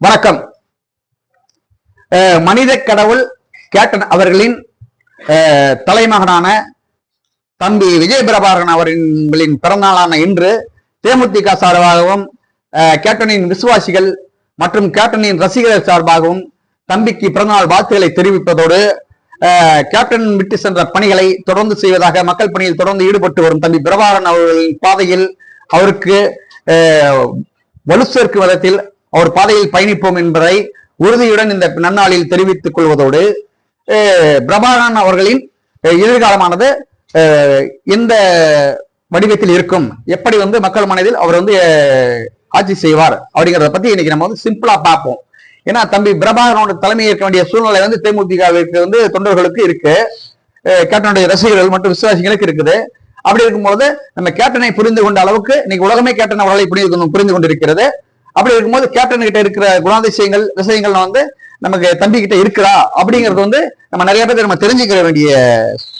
வணக்கம். மனித கடவுள் கேப்டன் அவர்களின் தலைமகனான தம்பி விஜய பிரபாகரன் அவர்களின் பிறந்தநாளான இன்று தேமுதிக சார்பாகவும் கேப்டனின் விசுவாசிகள் மற்றும் கேப்டனின் ரசிகர்கள் சார்பாகவும் தம்பிக்கு பிறந்தநாள் வாழ்த்துக்களை தெரிவிப்பதோடு கேப்டன் விட்டு சென்ற பணிகளை தொடர்ந்து செய்வதாக மக்கள் பணியில் தொடர்ந்து ஈடுபட்டு வரும் தம்பி பிரபாகரன் அவர்களின் பாதையில் அவருக்கு அஹ், வலு சேர்க்கும் விதத்தில் அவர் பாதையில் பயணிப்போம் என்பதை உறுதியுடன் இந்த நன்னாளில் தெரிவித்துக் கொள்வதோடு பிரபாகரன் அவர்களின் எதிர்காலமானது இந்த வடிவத்தில் இருக்கும் எப்படி வந்து மக்கள் மனதில் அவர் வந்து ஆட்சி செய்வார் அப்படிங்கிறத பத்தி இன்னைக்கு நம்ம வந்து சிம்பிளா பார்ப்போம். ஏன்னா தம்பி பிரபாகரனோட தலைமை ஏற்க வேண்டிய சூழ்நிலை வந்து தேமுதிகவிற்கு வந்து தொண்டர்களுக்கு இருக்கு. கேப்டனுடைய ரசிகர்கள் மற்றும் விசுவாசிகளுக்கு இருக்குது. அப்படி இருக்கும்போது நம்ம கேப்டனை புரிந்து கொண்ட அளவுக்கு இன்னைக்கு உலகமே கேப்டன் அவர்களை புரிந்து கொண்டு- புரிந்து கொண்டிருக்கிறது. அப்படி இருக்கும்போது கேப்டன் கிட்ட இருக்கிற குணாதிசயங்கள் விஷயங்கள் வந்து நமக்கு தம்பி கிட்ட இருக்கிறா அப்படிங்கிறது வந்து நம்ம நிறைய பேர் நம்ம தெரிஞ்சுக்கிற வேண்டிய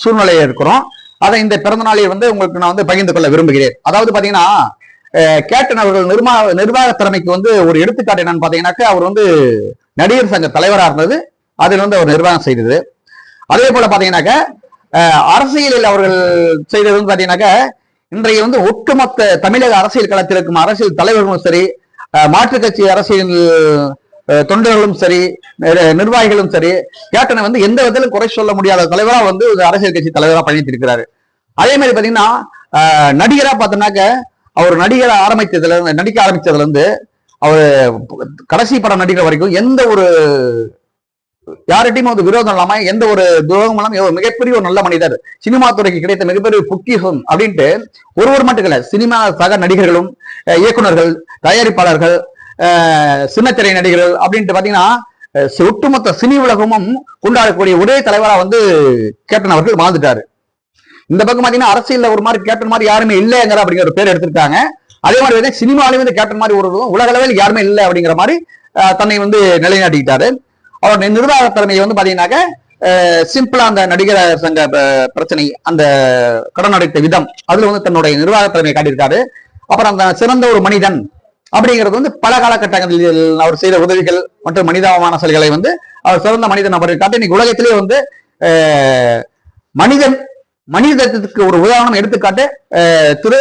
சூழ்நிலையை இருக்கிறோம். அதை இந்த பிறந்த நாளில் வந்து உங்களுக்கு நான் வந்து பகிர்ந்து கொள்ள விரும்புகிறேன். அதாவது பாத்தீங்கன்னா கேப்டன் அவர்கள் நிர்வாக நிர்வாக திறமைக்கு வந்து ஒரு எடுத்துக்காட்டு என்னன்னு பாத்தீங்கன்னாக்க அவர் வந்து நடிகர் சங்க தலைவராக இருந்தது. அதில் வந்து அவர் நிர்வாகம் செய்தது. அதே போல பாத்தீங்கன்னாக்க அரசியலில் அவர்கள் செய்தது வந்து பாத்தீங்கன்னாக்க இன்றைய வந்து ஒட்டுமொத்த தமிழக அரசியல் களத்தில் இருக்கும் அரசியல் தலைவர்களும் சரி மாற்றுக் கட்சி அரசியல் தொண்டர்களும் சரி நிர்வாகிகளும் சரி கேட்டனை வந்து எந்த விதத்திலும் குறை சொல்ல முடியாத தலைவரா வந்து அரசியல் கட்சி தலைவரா பயணித்திருக்கிறாரு அதே மாதிரி பாத்தீங்கன்னா நடிகரா பார்த்தோம்னாக்க அவர் நடிகரை ஆரம்பித்ததுல நடிக்க ஆரம்பிச்சதுல இருந்து அவர் கடைசி படம் நடிக்கிற வரைக்கும் எந்த ஒரு யார்கிட்டையும் வந்து விரோதம் இல்லாம எந்த ஒரு துரோகம் இல்லாம மிகப்பெரிய ஒரு நல்ல மனிதர் சினிமா துறைக்கு கிடைத்த மிகப்பெரிய பொக்கிஷம் அப்படின்ட்டு ஒருவர் மட்டும் இல்ல சினிமா சக நடிகர்களும் இயக்குநர்கள் இயக்குனர்கள் தயாரிப்பாளர்கள் சின்னத்திரை நடிகர்கள் அப்படின்ட்டு பாத்தீங்கன்னா ஒட்டுமொத்த சினி உலகமும் கொண்டாடக்கூடிய ஒரே தலைவரா வந்து கேப்டன் அவர்கள் வாழ்ந்துட்டாரு. இந்த பக்கம் பாத்தீங்கன்னா அரசியல்ல ஒரு மாதிரி கேப்டன் மாதிரி யாருமே இல்லைங்கிற அப்படிங்கிற ஒரு பேர் எடுத்திருக்காங்க. அதே மாதிரி சினிமாலையும் இந்த கேப்டன் மாதிரி ஒரு உலக அளவில் யாருமே இல்லை அப்படிங்கிற மாதிரி தன்னை வந்து நிலைநாட்டிக்கிட்டாரு. அவருடைய நிர்வாக தலைமையை வந்து பாத்தீங்கன்னாக்க சிம்பிளா அந்த நடிகர் சங்க ப- பிரச்சனை அந்த கடன் அடைத்த விதம் அதுல வந்து தன்னுடைய நிர்வாக தலைமையை காட்டியிருக்காரு. அப்புறம் அந்த சிறந்த ஒரு மனிதன் அப்படிங்கிறது வந்து பல காலகட்டங்களில் அவர் செய்த உதவிகள் மற்றும் மனிதாபமான செயல்களை வந்து அவர் சிறந்த மனிதன் அவர் காட்டி இன்னைக்கு உலகத்திலேயே வந்து மனிதன் மனிதத்துக்கு ஒரு உதாரணம் எடுத்துக்காட்டு திரு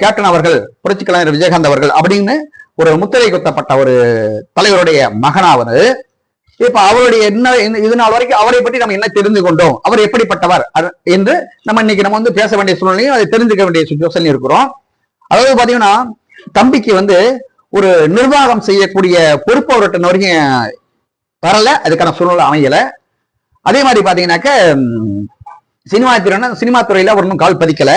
கேப்டன் அவர்கள் புரட்சி கலைஞர் விஜயகாந்த் அவர்கள் அப்படின்னு ஒரு முத்திரை குத்தப்பட்ட ஒரு தலைவருடைய மகனாவது இப்ப அவருடைய என்ன இந்த- இது நாள் வரைக்கும் அவரை பற்றி நம்ம என்ன தெரிந்து கொண்டோம் அவர் எப்படிப்பட்டவர்? என்று நம்ம இன்னைக்கு நம்ம வந்து பேச வேண்டிய சூழ்நிலையும் அதை தெரிஞ்சுக்க வேண்டிய சுச்சுவேஷன் இருக்கிறோம். அதாவது பாத்தீங்கன்னா தம்பிக்கு வந்து ஒரு நிர்வாகம் செய்யக்கூடிய பொறுப்பு அவர்கிட்ட வரைக்கும் வரல. அதுக்கான சூழ்நிலை அமையல. அதே மாதிரி பாத்தீங்கன்னாக்க சினிமா துறைனா சினிமா துறையில அவர் இன்னும் கால் பதிக்கல.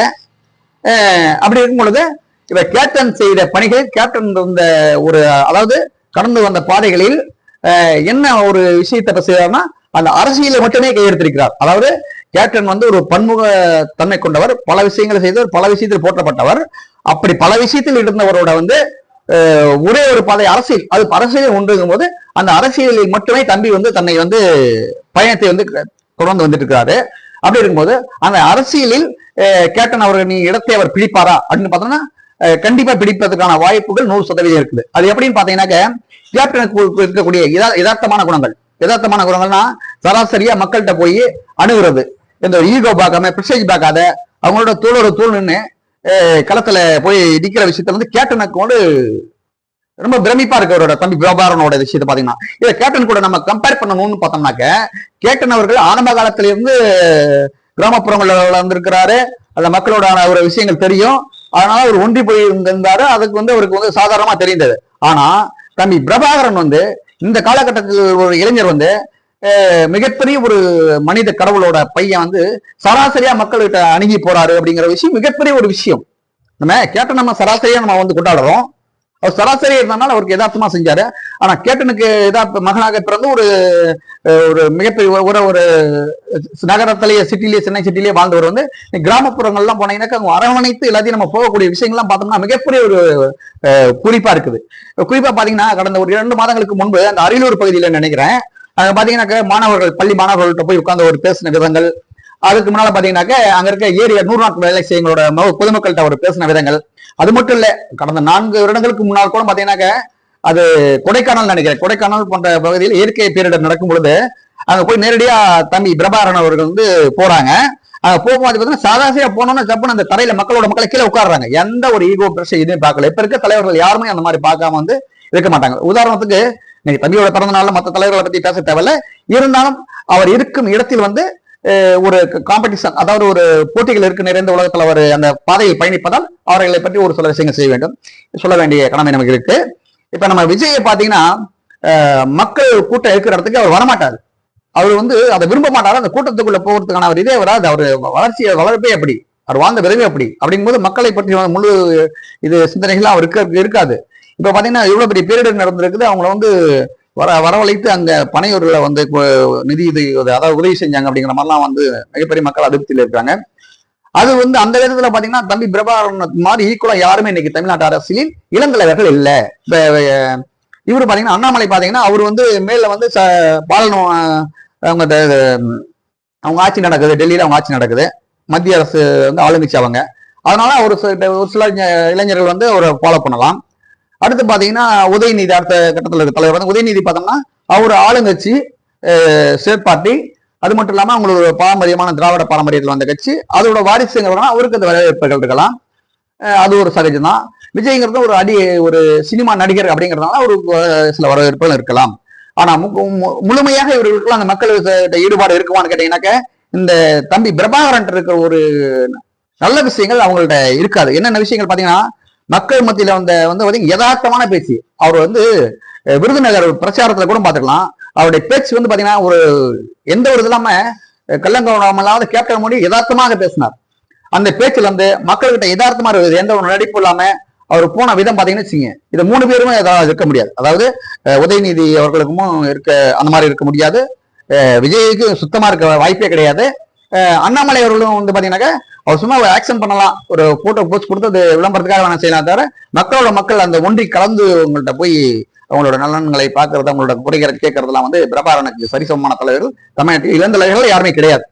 அப்படி இருக்கும் பொழுது இவர் கேப்டன் செய்த பணிகள் கேப்டன் இந்த ஒரு அதாவது கடந்து வந்த பாதைகளில் என்ன ஒரு விஷயத்தை செய்யறாருன்னா அந்த அரசியலை மட்டுமே கையெடுத்திருக்கிறார். அதாவது கேப்டன் வந்து ஒரு பன்முக தன்மை கொண்டவர் பல விஷயங்களை செய்தவர் பல விஷயத்தில் போற்றப்பட்டவர். அப்படி பல விஷயத்தில் இருந்தவரோட வந்து ஒரே ஒரு பாதை அரசியல். அது அரசியல் ஒன்றுங்கும் போது அந்த அரசியலில் மட்டுமே தம்பி வந்து தன்னை வந்து பயணத்தை வந்து தொடர்ந்து வந்துட்டு இருக்கிறாரு அப்படி இருக்கும்போது அந்த அரசியலில் கேப்டன் அவர்கள் நீ இடத்தை அவர் பிடிப்பாரா? அப்படின்னு பார்த்தோம்னா கண்டிப்பா பிடிப்பதற்கான வாய்ப்புகள் நூறு சதவீதம் இருக்குது. அது எப்படின்னு பாத்தீங்கன்னாக்க கேப்டனுக்கு இருக்கக்கூடிய யதார்த்தமான குணங்கள். யதார்த்தமான குணங்கள்னா சராசரியா மக்கள்கிட்ட போய் அணுகுறது. இந்த ஈகோ பார்க்காம பிரசேஜ் பார்க்காத அவங்களோட தோளோட தோல் நின்று களத்துல போய் நிக்கிற விஷயத்துல வந்து கேப்டனுக்கு வந்து ரொம்ப பிரமிப்பா இருக்கு அவரோட தம்பி வியாபாரனோட விஷயத்தை பாத்தீங்கன்னா இதை கேப்டன் கூட நம்ம கம்பேர் பண்ணணும்னு பார்த்தோம்னாக்க கேப்டன் அவர்கள் ஆரம்ப காலத்துல இருந்து கிராமப்புறங்கள்ல வந்திருக்கிறாரு அந்த மக்களோட ஒரு விஷயங்கள் தெரியும். அதனால அவர் ஒன்றி போய் இருந்தாரு அதுக்கு வந்து அவருக்கு வந்து சாதாரணமா தெரிந்தது. ஆனா தம்பி பிரபாகரன் வந்து இந்த காலகட்டத்தில் ஒரு இளைஞர் வந்து மிகப்பெரிய ஒரு மனித கடவுளோட பையன் வந்து சராசரியா மக்கள்கிட்ட அணுகி போறாரு அப்படிங்கிற விஷயம் மிகப்பெரிய ஒரு விஷயம். நம்ம கேட்ட நம்ம சராசரியா நம்ம வந்து கொண்டாடுறோம். அவர் சராசரி இருந்தனால அவருக்கு யதார்த்தமா செஞ்சாரு. ஆனா கேட்டனுக்கு யதார்த்த மகனாக பிறந்து ஒரு ஒரு மிகப்பெரிய ஒரு- ஒரு நகரத்திலேயே சிட்டிலேயே சென்னை சிட்டிலேயே வாழ்ந்தவர் வந்து கிராமப்புறங்கள்லாம் போனீங்கன்னாக்கா அவங்க அரவணைத்து எல்லாத்தையும் நம்ம போகக்கூடிய விஷயங்கள்லாம் பார்த்தோம்னா மிகப்பெரிய ஒரு குறிப்பா இருக்குது. குறிப்பா பாத்தீங்கன்னா கடந்த ஒரு இரண்டு மாதங்களுக்கு முன்பு அந்த அரியலூர் பகுதியில் நினைக்கிறேன் அங்க பாத்தீங்கன்னாக்க மாணவர்கள் பள்ளி மாணவர்கள்ட்ட போய் உட்கார்ந்து ஒரு பேசின விதங்கள் அதுக்கு முன்னால பாத்தீங்கன்னாக்க அங்க இருக்க ஏரியா நூறு நாட்கள் வேலை செய்யங்களோட பொதுமக்கள்கிட்ட அவர் பேசின விதங்கள். அது மட்டும் இல்ல கடந்த நான்கு வருடங்களுக்கு முன்னால் கூட பாத்தீங்கன்னாக்க அது கொடைக்கானல் நினைக்கிறேன். கொடைக்கானல் போன்ற பகுதியில் இயற்கை பேரிடர் நடக்கும் பொழுது அங்க போய் நேரடியா தம்பி பிரபாரன் அவர்கள் வந்து போறாங்க. அங்க போகும்போது பார்த்தீங்கன்னா சாதாசியா போனோம்னா ஜப்புன்னு அந்த தரையில மக்களோட மக்களை கீழே உட்காடுறாங்க எந்த ஒரு ஈகோ பிரச்சனை எதுவும் பார்க்கல. இப்ப இருக்க தலைவர்கள் யாருமே அந்த மாதிரி பார்க்காம வந்து இருக்க மாட்டாங்க. உதாரணத்துக்கு நீங்க தம்பியோட பிறந்த நாள்ல மற்ற தலைவர்களை பத்தி பேச தேவையில்ல. இருந்தாலும் அவர் இருக்கும் இடத்தில் வந்து ஒரு காம்படிஷன் அதாவது ஒரு போட்டிகள் இருக்கு நிறைந்த உலகத்தில் அவர் அந்த பாதையில் பயணிப்பதால் அவர்களை பற்றி ஒரு சில விஷயங்கள் செய்ய வேண்டும். சொல்ல வேண்டிய கடமை நமக்கு இருக்கு. இப்ப நம்ம விஜயை பாத்தீங்கன்னா மக்கள் கூட்டம் இருக்கிற இடத்துக்கு அவர் வரமாட்டார். அவர் வந்து அதை விரும்ப மாட்டார். அந்த கூட்டத்துக்குள்ள போகிறதுக்கான அவர் இதே வராது. அவர் வளர்ச்சி வளர்ப்பே அப்படி. அவர் வாழ்ந்த விரைவே அப்படி. அப்படிங்கும்போது மக்களை பற்றி முழு இது சிந்தனைகள்லாம் அவர் இருக்க இருக்காது. இப்ப பாத்தீங்கன்னா இவ்வளவு பெரிய பேரிடர் நடந்திருக்குது. அவங்கள வந்து வர வரவழைத்து அங்க பனையூர்ல வந்து நிதி இது அதாவது உதவி செஞ்சாங்க அப்படிங்கிற மாதிரிலாம் வந்து மிகப்பெரிய மக்கள் அதிருப்தியில் இருக்காங்க. அது வந்து அந்த விதத்துல பாத்தீங்கன்னா தம்பி பிரபாகரன் மாதிரி ஈக்குவலா யாருமே இன்னைக்கு தமிழ்நாட்டு அரசியலில் இளந்தலைவர்கள் இல்ல. இப்ப இவர் பாத்தீங்கன்னா அண்ணாமலை பாத்தீங்கன்னா அவர் வந்து மேல வந்து ச- பாலனும் அவங்க த- அவங்க ஆட்சி நடக்குது டெல்லியில அவங்க ஆட்சி நடக்குது. மத்திய அரசு வந்து ஆளுங்கட்சி அவங்க. அதனால ஒரு சில ஒரு சில இளைஞர்கள் வந்து அவரை ஃபாலோ பண்ணலாம். அடுத்து பாத்தீங்கன்னா உதயநிதி அடுத்த கட்டத்தில் இருக்க தலைவர் வந்து உதயநிதி பார்த்தோம்னா அவர் ஆளுங்கட்சி ஸ்டேட் பார்ட்டி அது மட்டும் இல்லாமல் அவங்களோட பாரம்பரியமான திராவிட பாரம்பரியத்தில் வந்த கட்சி. அதோட வாரிசுங்கிறதுனா அவருக்கு அந்த வரவேற்புகள் இருக்கலாம். அது ஒரு சகஜம் தான் விஜய்ங்கிறது ஒரு அடி ஒரு சினிமா நடிகர் அப்படிங்கிறதுனால ஒரு சில வரவேற்புகள் இருக்கலாம். ஆனா மு- மு- முழுமையாக இவர்களுக்கு அந்த மக்கள் ஈடுபாடு இருக்குமான்னு கேட்டீங்கன்னாக்க இந்த தம்பி பிரபாகரன் இருக்கிற ஒரு நல்ல விஷயங்கள் அவங்கள்ட்ட இருக்காது. என்னென்ன விஷயங்கள் பாத்தீங்கன்னா மக்கள் மத்தியில வந்த வந்து பார்த்தீங்கன்னா யதார்த்தமான பேச்சு. அவர் வந்து விருதுநகர் பிரச்சாரத்துல கூட பாத்துக்கலாம். அவருடைய பேச்சு வந்து பாத்தீங்கன்னா ஒரு எந்த ஒரு இது இல்லாம அஹ், இல்லாத கேப்டன் மோடி யதார்த்தமாக பேசினார். அந்த பேச்சுல வந்து மக்கள்கிட்ட யதார்த்தமா இருக்குது எந்த ஒரு நடிப்பு இல்லாம அவர் போன விதம் பாத்தீங்கன்னு வச்சுங்க இது மூணு பேருமே ஏதாவது இருக்க முடியாது. அதாவது உதயநிதி அவர்களுக்கும் இருக்க அந்த மாதிரி இருக்க முடியாது. விஜய்க்கு சுத்தமா இருக்க வாய்ப்பே கிடையாது. அண்ணாமலை அவர்களும் வந்து பாத்தீங்கன்னாக்க அவர் சும்மா ஆக்ஷன் பண்ணலாம். ஒரு போட்டோ போஸ்ட் கொடுத்து அது விளம்பரத்துக்காக வேணா செய்யலாம் தவிர மக்களோட மக்கள் அந்த ஒன்றி கலந்து உங்கள்கிட்ட போய் அவங்களோட நலன்களை பார்க்கறது அவங்களோட குறைகளை கேட்கறதெல்லாம் வந்து பிரபாரனுக்கு சரிசமமான தலைவர்கள் தமிழ்நாட்டில் இளந்தலைவர்கள் யாருமே கிடையாது.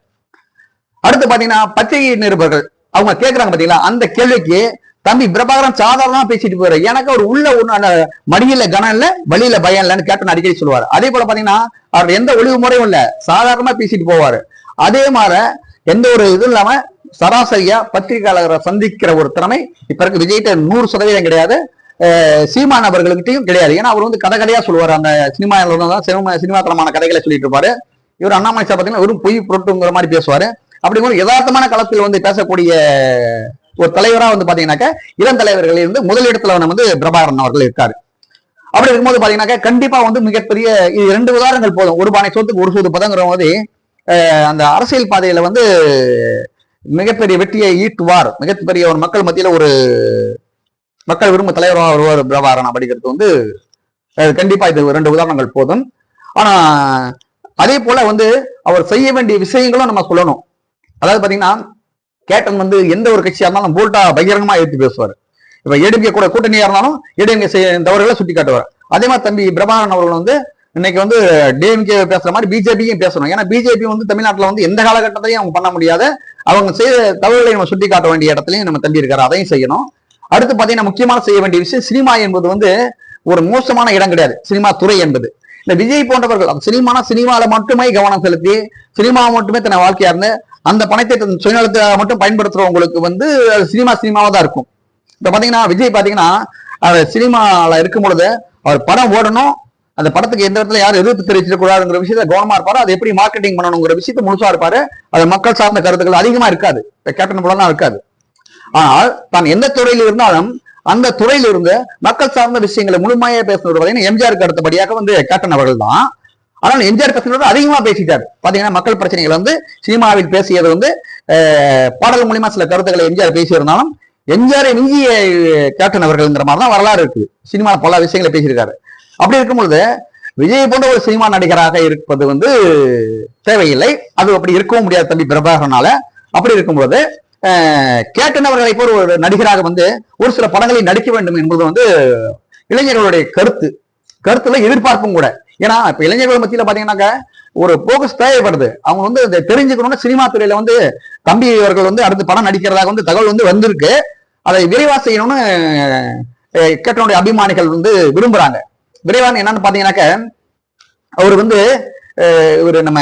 அடுத்து பாத்தீங்கன்னா பத்திரிகை நிருபர்கள். அவங்க கேட்கறாங்க பாத்தீங்களா? அந்த கேள்விக்கு தம்பி பிரபாகரன் சாதாரணமா பேசிட்டு போறாரு எனக்கு அவர் உள்ள ஒண்ணு அந்த மடியில கனம் இல்ல வழியில பயம் இல்லைன்னு கேப்டன் அடிக்கடி சொல்லுவாரு. அதே போல பாத்தீங்கன்னா அவர் எந்த ஒளிவு முறையும் இல்ல சாதாரணமா பேசிட்டு போவாரு. அதே மாதிரி எந்த ஒரு இதுவும் இல்லாம சராசரியா பத்திரிகையாளரை சந்திக்கிற ஒரு திறமை இப்ப இருக்கு விஜய்கிட்ட நூறு சதவீதம் கிடையாது. சீமான் அவர்களுக்கிட்டையும் கிடையாது. ஏன்னா அவர் வந்து கதை கதையா சொல்லுவார். அந்த சினிமாவில் தான் சினிமா சினிமாத்தனமான கதைகளை சொல்லிட்டு இருப்பாரு. இவர் அண்ணாமலை சார் பாத்தீங்கன்னா வெறும் பொய் புரட்டுங்கிற மாதிரி பேசுவாரு. அப்படி ஒரு யதார்த்தமான களத்தில் வந்து பேசக்கூடிய ஒரு தலைவரா வந்து பாத்தீங்கன்னாக்க இளம் தலைவர்கள் இருந்து முதலிடத்துல வந்து பிரபாகரன் அவர்கள் இருக்காரு. அப்படி இருக்கும்போது பாத்தீங்கன்னாக்க கண்டிப்பா வந்து மிகப்பெரிய இது ரெண்டு உதாரணங்கள் போதும். ஒரு பானை சொத்துக்கு ஒரு சோது பதங்கிற போது அந்த அரசியல் பாதையில வந்து மிகப்பெரிய வெற்றியை ஈட்டுவார். மிகப்பெரிய ஒரு மக்கள் மத்தியில ஒரு மக்கள் விரும்ப தலைவராக வருவார் பிரபாகரன் அப்படிங்கிறது வந்து கண்டிப்பா இது ரெண்டு உதாரணங்கள் போதும். ஆனா அதே போல வந்து அவர் செய்ய வேண்டிய விஷயங்களும் நம்ம சொல்லணும். அதாவது பாத்தீங்கன்னா கேட்டன் வந்து எந்த ஒரு கட்சியா இருந்தாலும் போல்ட்டா பகிரங்கமா எடுத்து பேசுவார். இப்ப ஏடிஎம்கே கூட கூட்டணியா இருந்தாலும் ஏடிஎம்கே செய்ய தவறுகளை சுட்டி காட்டுவார் அதே மாதிரி தம்பி பிரபாகரன் அவர்கள் வந்து இன்னைக்கு வந்து டிஎம்கே பேசுற மாதிரி பிஜேபியும் பேசணும். ஏன்னா பிஜேபி வந்து தமிழ்நாட்டில் வந்து எந்த காலகட்டத்திலையும் அவங்க பண்ண முடியாத. அவங்க செய்த தவறுகளை நம்ம சுட்டி காட்ட வேண்டிய இடத்துலையும் நம்ம தம்பி இருக்காரு அதையும் செய்யணும். அடுத்து பார்த்தீங்கன்னா முக்கியமான செய்ய வேண்டிய விஷயம் சினிமா என்பது வந்து ஒரு மோசமான இடம் கிடையாது. சினிமா துறை என்பது. இந்த விஜய் போன்றவர்கள் அந்த சினிமானா சினிமாவில் மட்டுமே கவனம் செலுத்தி சினிமாவை மட்டுமே தன்னை வாழ்க்கையா இருந்து அந்த பணத்தை தன் சுயநலத்தை மட்டும் பயன்படுத்துறவங்களுக்கு வந்து அது சினிமா சினிமாவாக தான் இருக்கும். இப்போ பார்த்தீங்கன்னா விஜய் பார்த்தீங்கன்னா சினிமாவில் இருக்கும் பொழுது அவர் படம் ஓடணும் அந்த படத்துக்கு எந்த இடத்துல யாரும் எதிர்ப்பு தெரிவிச்சிடக்கூடாதுங்கிற விஷயத்த கவனமா இருப்பாரு. அதை எப்படி மார்க்கெட்டிங் பண்ணணுங்கிற விஷயத்த முழுசா இருப்பாரு. அது மக்கள் சார்ந்த கருத்துக்கள் அதிகமா இருக்காது. இப்ப கேப்டன் போல இருக்காது. ஆனால் தான் எந்த துறையில் இருந்தாலும் அந்த துறையில இருந்து மக்கள் சார்ந்த விஷயங்களை முழுமையா பேசணும் பாத்தீங்கன்னா எம்ஜிஆருக்கு அடுத்தபடியாக வந்து கேப்டன் அவர்கள் தான். ஆனால் எம்ஜிஆர் பேசுனது அதிகமா பேசிட்டாரு. பாத்தீங்கன்னா மக்கள் பிரச்சனைகள் வந்து சினிமாவில் பேசியது வந்து பாடல் மூலியமா சில கருத்துக்களை எம்ஜிஆர் பேசியிருந்தாலும் எம்ஜிஆரை மிஞ்சிய கேப்டன் அவர்கள்ங்கிற மாதிரி தான் வரலாறு இருக்கு. சினிமாவில் பல விஷயங்களை பேசியிருக்காரு. அப்படி இருக்கும் பொழுது விஜய் போன்ற ஒரு சினிமா நடிகராக இருப்பது வந்து தேவையில்லை. அது அப்படி இருக்கவும் முடியாது தம்பி பிரபாகரனால. அப்படி இருக்கும்போது அஹ், அவர்களை போல ஒரு நடிகராக வந்து ஒரு சில படங்களில் நடிக்க வேண்டும் என்பது வந்து இளைஞர்களுடைய கருத்து. கருத்துல எதிர்பார்ப்பும் கூட. ஏன்னா இப்ப இளைஞர்கள் மத்தியில பாத்தீங்கன்னாக்க ஒரு போக்கஸ் தேவைப்படுது. அவங்க வந்து இதை தெரிஞ்சுக்கணும்னா சினிமா துறையில வந்து தம்பி அவர்கள் வந்து அடுத்து படம் நடிக்கிறதாக வந்து தகவல் வந்து வந்திருக்கு. அதை விரைவா செய்யணும்னு கேட்டனுடைய அபிமானிகள் வந்து விரும்புறாங்க. விரைவான என்னன்னு பாத்தீங்கன்னாக்க அவர் வந்து இவர் இவரு நம்ம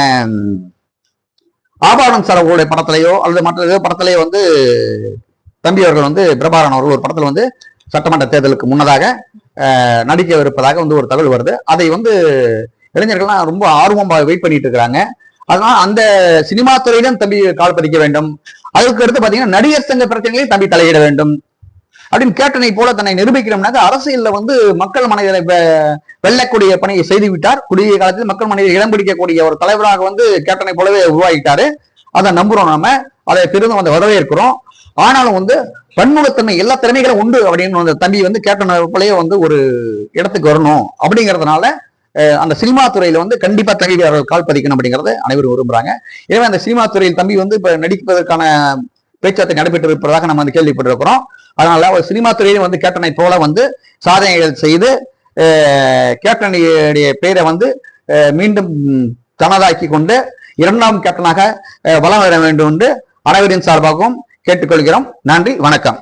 ஆபாரம் சார் அவர்களுடைய படத்திலேயோ அல்லது மற்ற ஏதோ படத்திலேயோ வந்து தம்பி அவர்கள் வந்து பிரபாகரன் அவர்கள் ஒரு படத்தில் வந்து சட்டமன்ற தேர்தலுக்கு முன்னதாக நடிக்கவிருப்பதாக நடிக்க இருப்பதாக வந்து ஒரு தகவல் வருது. அதை வந்து இளைஞர்கள்லாம் ரொம்ப ஆர்வமாக வெயிட் பண்ணிட்டு இருக்கிறாங்க. அதனால அந்த சினிமா துறையிலும் தம்பி கால் பதிக்க வேண்டும். அதுக்கு அடுத்து பாத்தீங்கன்னா நடிகர் சங்க பிரச்சனைகளையும் தம்பி தலையிட வேண்டும். அப்படின்னு கேட்டனை போல தன்னை நிரூபிக்கிறோம்னாக்க அரசியல்ல வந்து மக்கள் மனதில் வெல்லக்கூடிய பணியை செய்துவிட்டார். குறுகிய காலத்தில் மக்கள் மனதில் இடம் பிடிக்கக்கூடிய ஒரு தலைவராக வந்து கேட்டனை போலவே உருவாகிட்டாரு. அதை நம்புறோம் நாம. அதை பெரிதும் வந்து வரவேற்கிறோம். ஆனாலும் வந்து பன்முகத்தன்மை எல்லா திறமைகளும் உண்டு அப்படின்னு அந்த தம்பி வந்து கேட்டனை போலயே வந்து ஒரு இடத்துக்கு வரணும் அப்படிங்கிறதுனால அந்த சினிமா துறையில வந்து கண்டிப்பா தம்பி அவர்கள் கால் பதிக்கணும் அப்படிங்கறத அனைவரும் விரும்புறாங்க. எனவே அந்த சினிமா துறையில் தம்பி வந்து இப்ப நடிப்பதற்கான பேச்சுவார்த்தை நடைபெற்று இருப்பதாக நம்ம வந்து கேள்விப்பட்டிருக்கிறோம். அதனால ஒரு சினிமா துறையிலும் வந்து கேப்டனை போல வந்து சாதனைகள் செய்து கேப்டனுடைய பெயரை வந்து மீண்டும் தனதாக்கி கொண்டு இரண்டாம் கேப்டனாக வளம் வலம் வர வேண்டும் என்று அனைவரின் சார்பாகவும் கேட்டுக்கொள்கிறோம். நன்றி வணக்கம்.